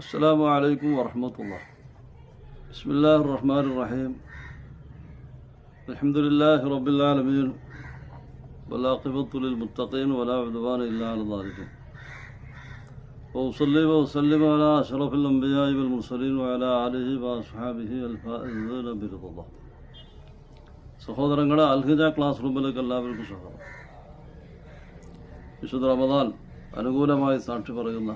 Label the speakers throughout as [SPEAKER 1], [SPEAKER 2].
[SPEAKER 1] السلام عليكم ورحمة الله بسم الله الرحمن الرحيم الحمد لله رب العالمين والعاقبة للمتقين ولا عدوان إلا على الظالمين وأصلي وأسلم على أشرف الأنبياء والمرسلين وعلى آله وأصحابه الفائزين برضا الله സഹോദരങ്ങളെ അൽഹിജ ക്ലാസ് റൂമിലേക്ക് എല്ലാവർക്കും സ്വാഗതം വിശുദ്ധ റമദാൻ അനുകൂലമായി സാക്ഷി പറയുന്ന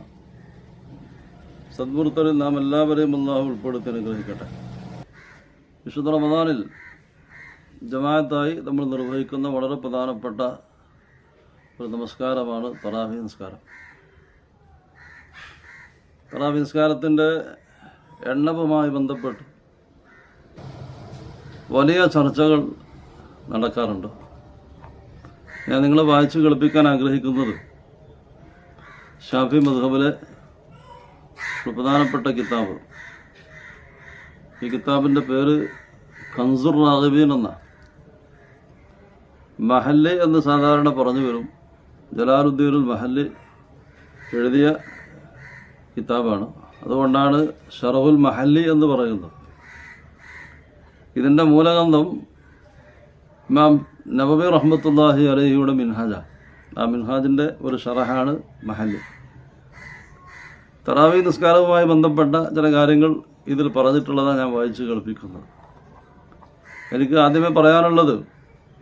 [SPEAKER 1] സദ്വൃത്തരിൽ നാം എല്ലാവരെയും അള്ളാഹു ഉൾപ്പെടുത്തി അനുഗ്രഹിക്കട്ടെ. വിശുദ്ധ റമദാനിൽ ജമാഅത്തായി നമ്മൾ നിർവഹിക്കുന്ന വളരെ പ്രധാനപ്പെട്ട ഒരു നമസ്കാരമാണ് തറാവി നമസ്കാരം തറാവി നമസ്കാരത്തിന്റെ എണ്ണവുമായി ബന്ധപ്പെട്ട് വലിയ ചർച്ചകൾ നടക്കാറുണ്ട്. ഞാൻ നിങ്ങളെ വായിച്ചു കേൾപ്പിക്കാൻ ആഗ്രഹിക്കുന്നത് ഷാഫി മധുഹബിലെ ഒരു പ്രധാനപ്പെട്ട കിതാബ്. ഈ കിതാബിന്റെ പേര് കൻസുർ റാഗബീൻ എന്ന. മഹല്ല് എന്ന് സാധാരണ പറഞ്ഞു വരും. ജലാലുദ്ദീനുൽ മഹല്ല് എഴുതിയ കിതാബാണ്. അതുകൊണ്ടാണ് ഷറഫുൽ മഹല്ലി എന്ന് പറയുന്നത്. ഇതിന്റെ മൂലഗന്ധം ഇമാം നബബി റഹ്മത്തുല്ലാഹി അലഹിയുടെ മിൻഹാജ ആ മിൻഹാജിന്റെ ഒരു ഷറഹാണ് മഹല്ലി. തറാവി നിസ്കാരവുമായി ബന്ധപ്പെട്ട ചില കാര്യങ്ങൾ ഇതിൽ പറഞ്ഞിട്ടുള്ളതാണ് ഞാൻ വായിച്ചു കേൾപ്പിക്കുന്നത്. എനിക്ക് ആദ്യമേ പറയാനുള്ളത്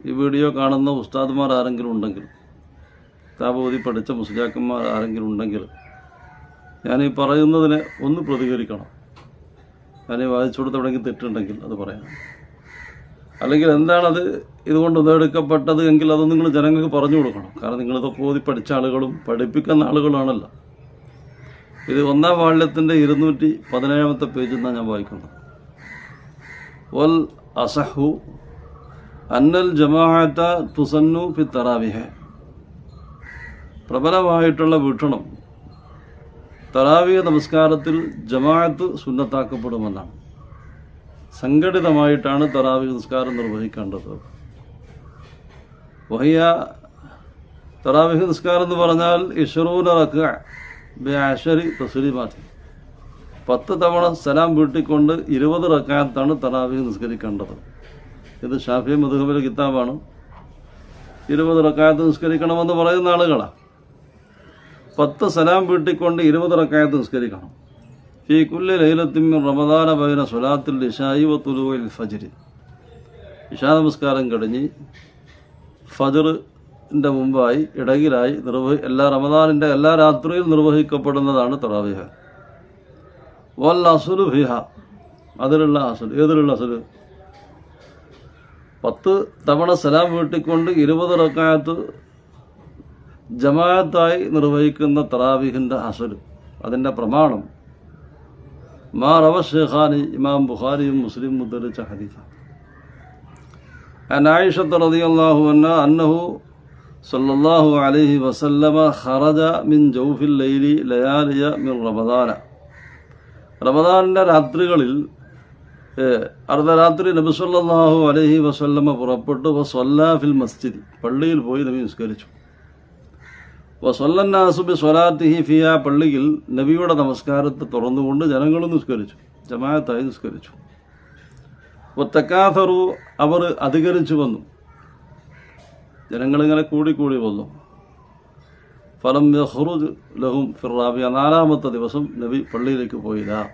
[SPEAKER 1] ഈ വീഡിയോ കാണുന്ന ഉസ്താദ്മാർ ആരെങ്കിലും ഉണ്ടെങ്കിൽ താപോതി പഠിച്ച മുസ്ലിയാക്കന്മാർ ആരെങ്കിലും ഉണ്ടെങ്കിൽ ഞാൻ ഈ പറയുന്നതിനെ ഒന്ന് പ്രതികരിക്കണം. ഞാൻ ഈ വായിച്ചു കൊടുത്ത് എവിടെയെങ്കിലും തെറ്റുണ്ടെങ്കിൽ അത് പറയാം. അല്ലെങ്കിൽ എന്താണത് ഇതുകൊണ്ട് നേടുക്കപ്പെട്ടത് എങ്കിൽ അത് നിങ്ങൾ ജനങ്ങൾക്ക് പറഞ്ഞു കൊടുക്കണം. കാരണം നിങ്ങളിതൊക്കെ ഓതി പഠിച്ച ആളുകളും പഠിപ്പിക്കുന്ന ആളുകളാണല്ലോ ഇത് ഒന്നാം വാള്യത്തിന്റെ ഇരുന്നൂറ്റി പതിനേഴാമത്തെ പേജിൽ നിന്നാണ് ഞാൻ വായിക്കുന്നത്. വൽ അസഹു അന്നൽ ജമാഅത്ത തുസന്നു ഫി തറാവിഹ. പ്രബലമായിട്ടുള്ള വീക്ഷണം തറാവിയ നമസ്കാരത്തിൽ ജമാഅത്ത് സുന്നത്താക്കപ്പെടുമെന്നാണ്. സംഘടിതമായിട്ടാണ് തറാവി നമസ്കാരം നിർവഹിക്കേണ്ടത്. വഹിയ തറാവിഹ് നിസ്കാരം എന്ന് പറഞ്ഞാൽ ഇഷറൂന റക്ക ബിഅശരി തസ്ലീമാത്തി പത്ത് തവണ സലാം വീട്ടിക്കൊണ്ട് ഇരുപത് റക്കാത്താണ് തറാവിഹ് നിസ്കരിക്കേണ്ടത്. ഇത് ഷാഫി മധുഹബിലെ കിതാബാണ്. ഇരുപത് റക്കായത്ത് നിസ്കരിക്കണമെന്ന് പറയുന്ന ആളുകളാണ് പത്ത് സലാം വീട്ടിക്കൊണ്ട് ഇരുപത് റക്കായത്ത് നിസ്കരിക്കണം. ഫീ കുല്ലി ലൈലത്തിൻ മിൻ റമദാന ബൈന സുലാത്തിൽ ഇഷായി വ ഫജിരി. ഇഷാ നമസ്കാരം കഴിഞ്ഞ് ത്തിന്റെ മുമ്പായി ഇടകിലായി നിർവഹി എല്ലാ റമദാനിന്റെ എല്ലാ രാത്രിയിലും നിർവഹിക്കപ്പെടുന്നതാണ് തറാവിഹ. വൽ അസുലു ഭിഹ അതിലുള്ള അസുൽ ഏതിലുള്ള അസുൽ? പത്ത് തവണ സലാം വീട്ടിക്കൊണ്ട് ഇരുപത് റക്കായത്ത് ജമാഅത്തായി നിർവഹിക്കുന്ന തറാവിഹിന്റെ അസുൽ അതിന്റെ പ്രമാണം. മാ റവ ഷെഖാനി ഇമാം ബുഖാരിയും മുസ്ലിം മുദ്രിച്ച ഹരിഫ അനായിഷത്ത് റതിയാഹു അന്ന അന്നഹു സല്ലാഹു അലഹി വസല്ലമ ഖറജ മിൻ ജൗഫിൽ ലൈലി ലയാലിയ മിൻ റമദാന. റമദാനിന്റെ രാത്രികളിൽ അർദ്ധരാത്രി നബി സല്ലാഹു അലഹി വസല്ലമ പുറപ്പെട്ടു. വസ്വല്ലാഫിൽ മസ്ജിദ്. പള്ളിയിൽ പോയി നബി നിസ്കരിച്ചു. വസൊല്ലാസുബി സ്വലാത്തിഹി ഫിയ. പള്ളിയിൽ നബിയുടെ നമസ്കാരത്തെ തുറന്നുകൊണ്ട് ജനങ്ങളും നിസ്കരിച്ചു. ജമാഅത്തായി നിസ്കരിച്ചു. ഒത്തക്കാഥറു അവർ അധികരിച്ചു വന്നു. ജനങ്ങളിങ്ങനെ കൂടിക്കൂടി വന്നു. ഫലം യഹ്റുജ് ലഹും ഫിറാബിയ നാലാമത്തെ ദിവസം നബി പള്ളിയിലേക്ക് പോയില്ല.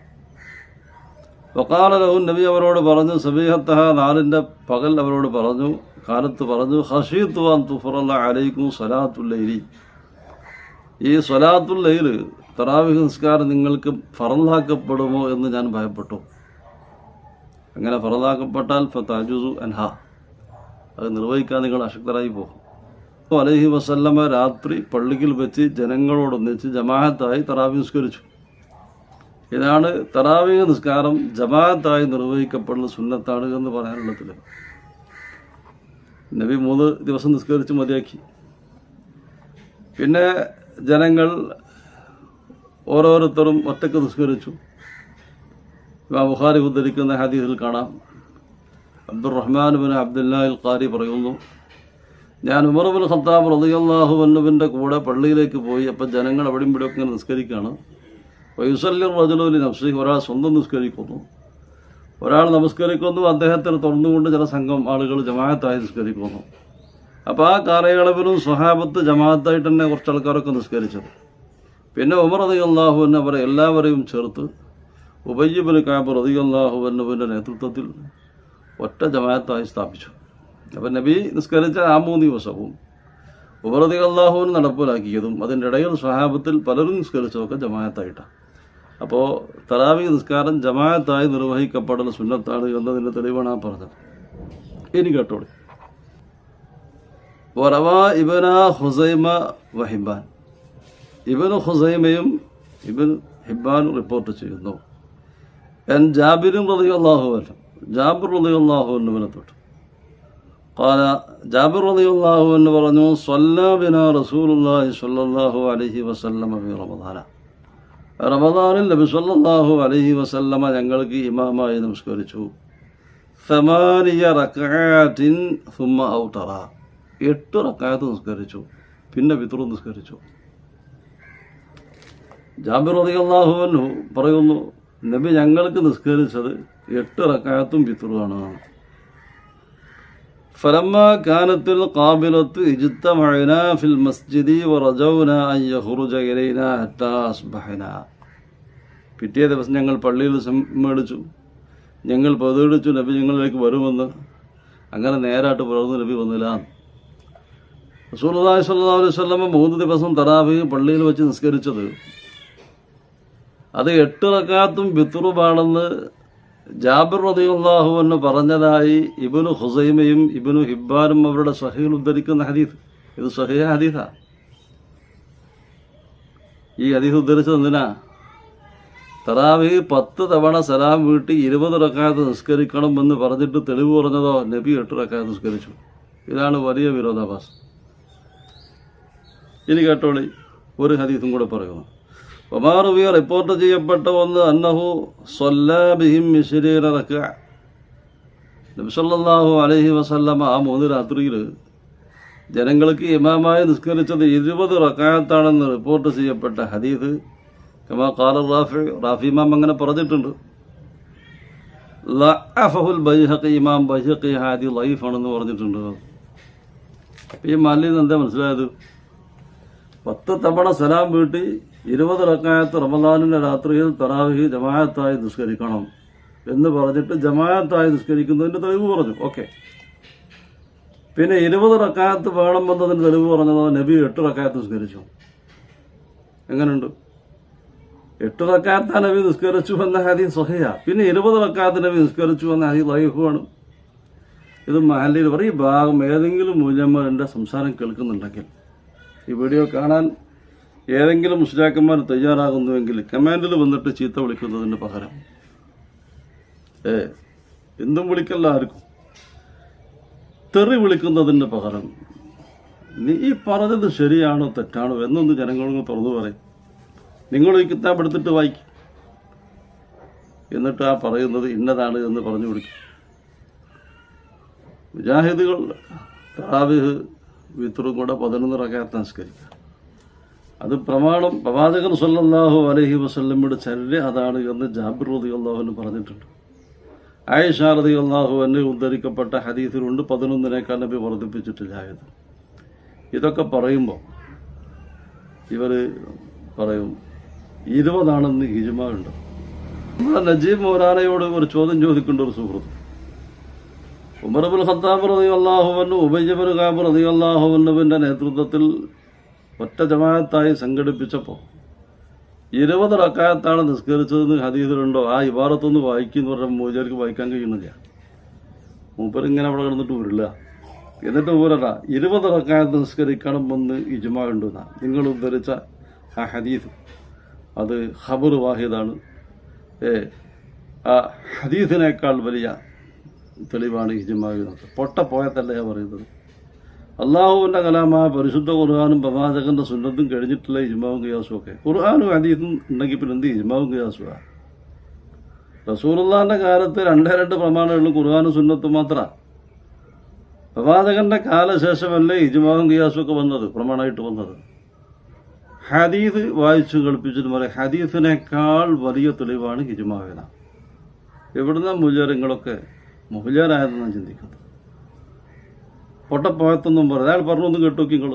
[SPEAKER 1] വക്കാല ലഹും നബി അവരോട് പറഞ്ഞു സബീഹത്തഹ നാലിന്റെ പകൽ അവരോട് പറഞ്ഞു കാലത്ത് പറഞ്ഞു ഹഷീത്തുവാൻ തുഫറല്ല അലൈക്കും സലാത്തുല്ലൈലി ഈ സ്വലാത്തുല്ലയിൽ തറാവിഹ് നിസ്കാരം നിങ്ങൾക്ക് ഫറലാക്കപ്പെടുമോ എന്ന് ഞാൻ ഭയപ്പെട്ടു. അങ്ങനെ ഫറലാക്കപ്പെട്ടാൽ താജുസു അൻഹ. അത് നിർവഹിക്കാൻ നിങ്ങൾ അശക്തരായി പോകും. അലഹി വസല്ലമ രാത്രി പള്ളിയിൽ വെച്ച് ജനങ്ങളോടൊന്നിച്ച് ജമാഅത്തായി തറാവി നിസ്കരിച്ചു ഇതാണ് തറാവി നിസ്കാരം ജമാഅത്തായി നിർവഹിക്കപ്പെടുന്ന സുന്നത്താണ് എന്ന് പറയാനുള്ളത് നബി മൂന്ന് ദിവസം നിസ്കരിച്ച് മതിയാക്കി. പിന്നെ ജനങ്ങൾ ഓരോരുത്തരും ഒറ്റയ്ക്ക് നിസ്കരിച്ചു. ബുഖാരി ഉദ്ധരിക്കുന്ന ഹദീസിൽ കാണാം. അബ്ദുറഹ്മാൻ ബിൻ അബ്ദുല്ലാഹിൽ ഖാരി പറയുന്നു ഞാൻ ഉമർ ബിൻ ഖത്താബ് റളിയല്ലാഹു വല്ലുവിന്റെ കൂടെ പള്ളിയിലേക്ക് പോയി അപ്പം ജനങ്ങൾ അവിടെയും ഇവിടെ ഒക്കെ നിസ്കരിക്കുകയാണ് വയുസല്ലി റജുലി നഫ്സി ഒരാൾ സ്വന്തം നിസ്കരിക്കുന്നു. ഒരാൾ നമസ്കരിക്കുന്നു അദ്ദേഹത്തിന് തുറന്നുകൊണ്ട് ചില സംഘം ആളുകൾ ജമാഅത്തായി നിസ്കരിക്കുന്നു. അപ്പോൾ ആ കാലയളവിലും സ്വഹാബത്ത് ജമാഅത്തായിട്ട് തന്നെ കുറച്ച് ആൾക്കാരൊക്കെ നിസ്കരിച്ചത്. പിന്നെ ഉമർ റതി അള്ളാഹു എന്നെ അവരെ എല്ലാവരെയും ചേർത്ത് ഉബയ്യബിന് കാബ് റതി അള്ളാഹു എന്നവന്റെ നേതൃത്വത്തിൽ ഒറ്റ ജമാഅത്തായി സ്ഥാപിച്ചു. അപ്പം നബി നിസ്കരിച്ച ആ മൂന്ന് ദിവസവും ഉപറതി അള്ളാഹുവിന് നടപ്പിലാക്കിയതും അതിന്റെ ഇടയിൽ സ്വഹാബത്തിൽ പലരും നിസ്കരിച്ചതൊക്കെ ജമായത്തായിട്ടാണ് അപ്പോൾ തറാവി നിസ്കാരം ജമായത്തായി നിർവഹിക്കപ്പെടൽ സുന്നത്താണ് എന്നതിന്റെ തെളിവാണ് ആ പറഞ്ഞത്. ഇനി കേട്ടോളി. വറവ ഇബന ഹുസൈമ വഹിബാൻ ഇബൻ ഹുസൈമയും ഇബൻ ഹിബാനും റിപ്പോർട്ട് ചെയ്യുന്നു. എൻ ജാബിരും അള്ളാഹു അല്ല ജാബിർ റളിയല്ലാഹു അൻഹുവിനെ തൊട്ട്. قال ജാബിർ റളിയല്ലാഹു അൻഹു പറഞ്ഞു സ്വല്ലാ ബിനാ റസൂലുള്ളാഹി സ്വല്ലല്ലാഹു അലൈഹി വസല്ലമ ഫി റമദാന റമദാനിൽ നബി സല്ലല്ലാഹു അലൈഹി വസല്ലമ ഞങ്ങൾക്ക് ഇമാമായി നമസ്കരിച്ചു സമാനിയ റക്അത്തിൻ സുമ്മ ഔതറ എട്ട് റക്അത്ത് നിസ്കരിച്ചു പിന്നെ വിത്രു നിസ്കരിച്ചു ജാബിർ റളിയല്ലാഹു അൻഹു പറയുന്നു നബി ഞങ്ങൾക്ക് നിസ്കരിച്ചത് എട്ട് റക്അത്തും വിത്രുവാണ് فلما كانت القابلة اجتمعنا في المسجد ورجونا أن يخرج إلينا حتى أصبحنا പിറ്റേ ദിവസം ഞങ്ങൾ പള്ളിയിൽ സമ്മേളിച്ചു ഞങ്ങൾ പ്രതിടിച്ചു നബി ഞങ്ങളിലേക്ക് വരുമെന്ന് അങ്ങനെ നേരായിട്ട് പുലർന്ന് നബി വന്നില്ല റസൂലുള്ളാഹി സ്വല്ലല്ലാഹു അലൈഹി വസല്ലമ മൂന്ന് ദിവസം തറാവി പള്ളിയിൽ വെച്ച് നിസ്കരിച്ചത് അത് എട്ട് റക്കാത്തും ബിത്തുറുമാണെന്ന് ജാബിർ റതിയുള്ളാഹു എന്ന് പറഞ്ഞതായി ഇബ്നു ഹുസൈമയും ഇബ്നു ഹിബ്ബാനും അവരുടെ സഹീൽ ഉദ്ധരിക്കുന്ന ഹദീസ്. ഇത് സഹിയ ഹദീസാ. ഈ ഹദീസ് ഉദ്ധരിച്ചത് എന്തിനാ? തറാവി പത്ത് തവണ സലാം വീട്ടി ഇരുപത് റക്കാത്ത് നിസ്കരിക്കണം എന്ന് പറഞ്ഞിട്ട് തെളിവ് പറഞ്ഞതോ? നബി എട്ട് റക്കാത്ത് നിസ്കരിച്ചു. ഇതാണ് വലിയ വിരോധാഭാസം. ഇനി കേട്ടോളി ഒരു ഹദീസും കൂടെ പറയുന്നു. ഒമാറുബിയ റിപ്പോർട്ട് ചെയ്യപ്പെട്ട ഒന്ന് അന്നഹു സൊല്ലാബിഹിം മിശ്രീരക്ക നബിസല്ലാഹു അലഹി വസല്ലമ ആ മൂന്ന് രാത്രിയിൽ ജനങ്ങൾക്ക് ഇമാമായി നിസ്കരിച്ചത് ഇരുപത് റക്കായത്താണെന്ന് റിപ്പോർട്ട് ചെയ്യപ്പെട്ട ഹദീദ് കമാ കാല റാഫി റാഫി ഇമാം അങ്ങനെ പറഞ്ഞിട്ടുണ്ട്. ലഅഫഹുൽ ബൈഹഖി ഇമാം ബൈഹഖി ഹാദി ലൈഫാണെന്ന് പറഞ്ഞിട്ടുണ്ട്. ഈ മാലിന്ന് എന്താ മനസ്സിലായത്? പത്ത് തവണ സലാം വീട്ടി ഇരുപത് റക്കായത്ത് റമദാനിന്റെ രാത്രിയിൽ തറാവിഹി ജമായത്തായി നിസ്കരിക്കണം എന്ന് പറഞ്ഞിട്ട് ജമായത്തായി നിസ്കരിക്കുന്നതിന്റെ തെളിവ് പറഞ്ഞു. ഓക്കെ. പിന്നെ ഇരുപത് റക്കായത്ത് വേണമെന്നതിന് തെളിവ് പറഞ്ഞത്? നബി എട്ട് റക്കായത്ത് നിസ്കരിച്ചു. എങ്ങനെയുണ്ട് എട്ട് റക്കായത്ത നബി നിസ്കരിച്ചു എന്ന ഹരി സഹിയ പിന്നെ ഇരുപത് റക്കായത്ത് നബി നിസ്കരിച്ചു എന്ന ഹരി ലൈഫുമാണ് ഇത് മഹലിൽ പറയും ഭാഗം ഏതെങ്കിലും മൂല്യന്മാരുടെ സംസാരം കേൾക്കുന്നുണ്ടെങ്കിൽ ഈ വീഡിയോ കാണാൻ ഏതെങ്കിലും മുസ്ലിയാക്കന്മാർ തയ്യാറാകുന്നുവെങ്കിൽ കമാൻഡിൽ വന്നിട്ട് ചീത്ത വിളിക്കുന്നതിന് പകരം. ഏ എന്തും വിളിക്കല്ല ആർക്കും. തെറി വിളിക്കുന്നതിന് പകരം. നീ ഈ പറഞ്ഞത് ശരിയാണോ തെറ്റാണോ എന്നൊന്ന് ജനങ്ങളൊന്ന് തുറന്നു പറയും. നിങ്ങൾ ഈ കിതാബ് എടുത്തിട്ട് വായിക്കും. എന്നിട്ട് ആ പറയുന്നത് ഇന്നതാണ് എന്ന് പറഞ്ഞു കൊടുക്കും മുജാഹിദുകൾ തറാവിഹ് വിത്തറും കൂടെ പതിനൊന്ന് റക്കാത്ത് നിസ്കരിക്കുക അത് പ്രമാണം പ്രവാചകൻ സല്ലാഹു അലഹി വസ്ല്ലമ്മയുടെ ചര്യ അതാണ് എന്ന് ജാബിർ റതി അള്ളാഹുവിന് പറഞ്ഞിട്ടുണ്ട്. ആയിഷ റതി അള്ളാഹു എന്നെ ഉദ്ധരിക്കപ്പെട്ട ഹദീസിലുണ്ട് പതിനൊന്നിനേക്കാൾ നബി വർദ്ധിപ്പിച്ചിട്ടില്ല ഇത് ഇതൊക്കെ പറയുമ്പോൾ ഇവർ പറയും ഇരുപതാണെന്ന് ഹിജുമാ ഉണ്ട്. നമ്മുടെ നജീബ് മൗലാനയോട് ഒരു ചോദ്യം ചോദിക്കേണ്ട ഒരു സുഹൃത്ത്. ഉമർബുൽ ഖത്താബ് റതി അള്ളാഹുവന്നു ഉബയ്യബുൽ ഖാബ് റതി അള്ളാഹുവിന്റെ നേതൃത്വത്തിൽ ഒറ്റ ജമാഅത്തായി സംഘടിപ്പിച്ചപ്പോൾ ഇരുപത് റക്കായത്താണ് നിസ്കരിച്ചതെന്ന് ഹദീസിലുണ്ടോ? ആ ഇബാറത്തൊന്ന് വായിക്കുന്ന പറഞ്ഞാൽ മൂജർക്ക് വായിക്കാൻ കഴിയുന്നില്ല. മൂപ്പരിങ്ങനെ അവിടെ കിടന്നിട്ട് വരില്ല എന്നിട്ട് ഊരല്ല ഇരുപത് റക്കായത്ത് നിസ്കരിക്കണം എന്ന് ഇജ്മാ ഉണ്ടെന്ന. നിങ്ങൾ ഉദ്ധരിച്ച ആ ഹദീസ്. അത് ഖബർ വാഹിദാണ്. ഏ ആ ഹദീസിനേക്കാൾ വലിയ തെളിവാണ് ഇജ്മാവിനൊക്കെ പൊട്ട പോയത്തല്ല ഞാൻ പറയുന്നത്. അള്ളാഹുവിന്റെ കലാമായ പരിശുദ്ധ ഖുർആാനും പ്രവാചകന്റെ സുന്നത്തും കഴിഞ്ഞിട്ടുള്ള ഇജ്മാവും ഖിയാസും ഒക്കെ. ഖുർആാനും അതീതും ഉണ്ടെങ്കിൽ പിന്നെ എന്ത് ഇജ്മാവും ഖിയാസുമാണ് റസൂറുല്ലാന്റെ കാലത്ത് രണ്ടേ രണ്ട് പ്രമാണങ്ങളും ഖുർആാനും സുന്നത്തും മാത്രമാണ് പ്രവാചകന്റെ കാലശേഷമല്ലേ ഇജ്മാവും ഖിയാസും ഒക്കെ വന്നത് പ്രമാണമായിട്ട് വന്നത്. ഹദീദ് വായിച്ചു കേൾപ്പിച്ചിട്ട് പറയും ഹദീഫിനേക്കാൾ വലിയ തെളിവാണ് ഇജ്മാവിന. ഇവിടുന്ന് മുജാരങ്ങളൊക്കെ മുഹജാരായതെന്നാണ് ചിന്തിക്കുന്നത് പൊട്ടപ്പോയത്തൊന്നും പറഞ്ഞു അയാൾ പറഞ്ഞൊന്നും കേട്ടോക്കി നിങ്ങൾ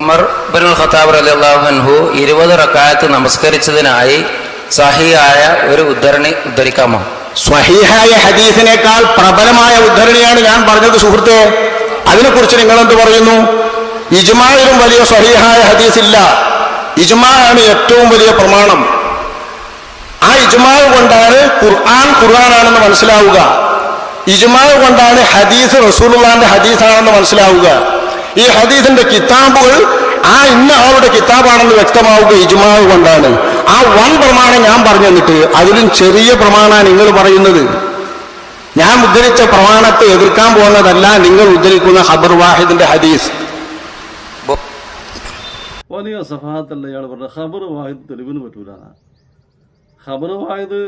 [SPEAKER 2] ഉമർ ബിൻ ഖത്താബ് റളിയല്ലാഹു അൻഹു ഇരുപത് റക്കായത്ത് നമസ്കരിച്ചതിനായി സഹിയായ ഒരു ഉദ്ധരണി ഉദ്ധരിക്കാമോ?
[SPEAKER 3] സ്വഹീഹായ ഹദീസിനേക്കാൾ പ്രബലമായ ഉദ്ധരണിയാണ് ഞാൻ പറഞ്ഞത് സുഹൃത്തെ. അതിനെക്കുറിച്ച് നിങ്ങൾ എന്ത് പറയുന്നു? ഇജ്മായിലും വലിയ സ്വഹീഹായ ഹദീസ് ഇല്ല. ഇജ്മാ ആണ് ഏറ്റവും വലിയ പ്രമാണം. ആ ഇജ്മാവ് കൊണ്ടാണ് ഖുർആൻ ഖുർആനാണെന്ന് മനസ്സിലാവുക. ഇജ്മാവ് കൊണ്ടാണ് ഹദീസ് റസൂലുള്ളാന്റെ ഹദീസാണെന്ന് മനസ്സിലാവുക. ഈ ഹദീസിന്റെ കിതാബുകൾ ആ ഇന്ന ആളുടെ കിതാബാണെന്ന് വ്യക്തമാവുക ഇജ്മാവ് കൊണ്ടാണ്. ആ വൻ പ്രമാണം ഞാൻ പറഞ്ഞു തന്നിട്ട് അതിലും ചെറിയ പ്രമാണമാണ് നിങ്ങൾ പറയുന്നത്. ഞാൻ ഉദ്ധരിച്ച പ്രമാണത്തെ എതിർക്കാൻ പോകുന്നതല്ല നിങ്ങൾ ഉദ്ധരിക്കുന്ന ഹബർ വാഹിദിന്റെ ഹദീസ്.
[SPEAKER 1] വലിയ സഫാഹത്തല്ല ഇയാൾ പറഞ്ഞ ഖബർ വാഹിദ് തെളിവിന് പറ്റൂലാണ് വാഹിദ്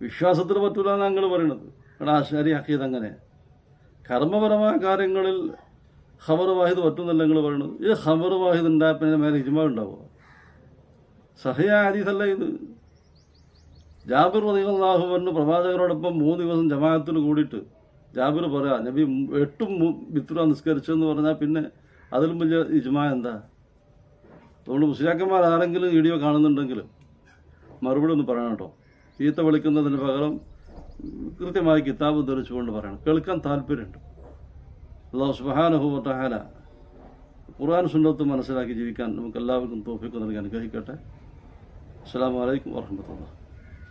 [SPEAKER 1] വിശ്വാസത്തിന് പറ്റൂല ഞങ്ങൾ പറയണത്. എടാ ആശാരി ഹക്കീത് അങ്ങനെ. കർമ്മപരമായ കാര്യങ്ങളിൽ ഖബർ വാഹിദ് പറ്റുന്നല്ല നിങ്ങൾ പറയണത്. ഈ ഖബർ വാഹിദ് ഉണ്ടായപ്പോൾ മേലെ ഇജ്മാ ഉണ്ടാവുക. സഹിയ ഹദീസല്ല ഇത്. ജാബിർ റളിയല്ലാഹു പറഞ്ഞു പ്രവാചകരോടൊപ്പം മൂന്ന് ദിവസം ജമാഅത്തിൽ കൂടിയിട്ട് ജാബിർ പറയാ നബി എട്ടും ബിത്തുറ നിസ്കരിച്ചെന്ന് പറഞ്ഞാൽ പിന്നെ അതിലും വലിയ ഇജ്മാ എന്താ? അതുകൊണ്ട് മുസ്ലിയാക്കന്മാർ ആരെങ്കിലും വീഡിയോ കാണുന്നുണ്ടെങ്കിൽ മറുപടി ഒന്ന് പറയണം കേട്ടോ. ചീത്ത വിളിക്കുന്നതിന് പകരം കൃത്യമായി കിതാബ് ധരിച്ചുകൊണ്ട് പറയണം. കേൾക്കാൻ താല്പര്യമുണ്ട്. അള്ളാഹു സുബാനഹുല ഖുർആൻ സുന്നത്ത് മനസ്സിലാക്കി ജീവിക്കാൻ നമുക്ക് എല്ലാവർക്കും തോഫിക്ക് നൽകി അനുഗ്രഹിക്കട്ടെ. അസ്സാം വലൈക്കും വാഹമത്തുള്ള